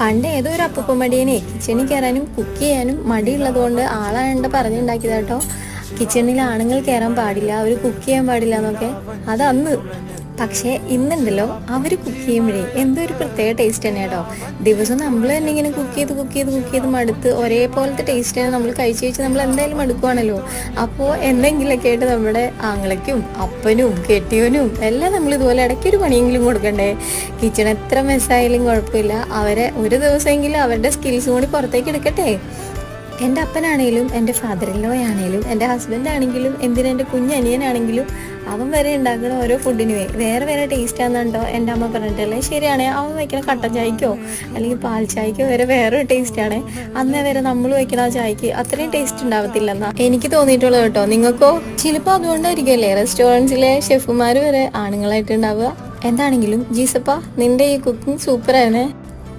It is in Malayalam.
പണ്ട് ഏതോ ഒരു അപ്പൂപ്പ മടിയനെ കിച്ചണിൽ കയറാനും കുക്ക് ചെയ്യാനും മടിയുള്ളത് കൊണ്ട് ആളാണ്ട് പറഞ്ഞുണ്ടാക്കിയതാട്ടോ കിച്ചണിൽ ആണുങ്ങൾ കയറാൻ പാടില്ല അവർ കുക്ക് ചെയ്യാൻ പാടില്ല എന്നൊക്കെ. അത് അന്ന് പക്ഷേ ഇന്നുണ്ടല്ലോ അവർ കുക്ക് ചെയ്യുമ്പോഴേ എന്തോ ഒരു പ്രത്യേക ടേസ്റ്റ് തന്നെ കേട്ടോ. ദിവസം നമ്മൾ തന്നെ ഇങ്ങനെ കുക്ക് ചെയ്ത് കുക്ക് ചെയ്ത് കുക്ക് ചെയ്ത് മടുത്ത് ഒരേപോലത്തെ ടേസ്റ്റ് തന്നെ നമ്മൾ കഴിച്ച് കഴിച്ച് നമ്മൾ എന്തായാലും മടുക്കുവാണല്ലോ. അപ്പോൾ എന്തെങ്കിലുമൊക്കെ ആയിട്ട് നമ്മുടെ ആങ്ങളയ്ക്കും അപ്പനും കെട്ടിയവനും എല്ലാം നമ്മൾ ഇതുപോലെ ഇടയ്ക്ക് ഒരു പണിയെങ്കിലും കൊടുക്കണ്ടേ? കിച്ചൺ എത്ര മെസ്സായാലും കുഴപ്പമില്ല. അവരെ ഒരു ദിവസമെങ്കിലും അവരുടെ സ്കിൽസ് കൂടി പുറത്തേക്ക് എടുക്കട്ടെ. എന്റെ അപ്പനാണേലും എന്റെ ഫാദർ ഇൻ ലോ ആണേലും എന്റെ ഹസ്ബൻഡ് ആണെങ്കിലും എന്തിനും എന്റെ കുഞ്ഞനിയനാണെങ്കിലും അവൻ വരെ ഉണ്ടാക്കുന്ന ഓരോ ഫുഡിനുമേ വേറെ വേറെ ടേസ്റ്റ് ആണെന്നുണ്ടോ? എന്റെ അമ്മ പറഞ്ഞിട്ടല്ലേ ശരിയാണേ. അവൻ വയ്ക്കണ കട്ടൻ ചായക്കോ അല്ലെങ്കിൽ പാൽ ചായക്കോ വരെ വേറൊരു ടേസ്റ്റ് ആണേ. അന്നേ വരെ നമ്മൾ വയ്ക്കണ ആ ചായക്ക് അത്രയും ടേസ്റ്റ് ഉണ്ടാവത്തില്ലെന്നാ എനിക്ക് തോന്നിയിട്ടുള്ളത് കേട്ടോ. നിങ്ങൾക്കോ ചിലപ്പോൾ അതുകൊണ്ടായിരിക്കുമല്ലേ റെസ്റ്റോറന്റ്സിലെ ഷെഫുമാർ വരെ ആണുങ്ങളായിട്ട് ഉണ്ടാവുക. എന്താണെങ്കിലും ജീസപ്പ നിന്റെ ഈ കുക്കിംഗ് ആയിരുന്നേ.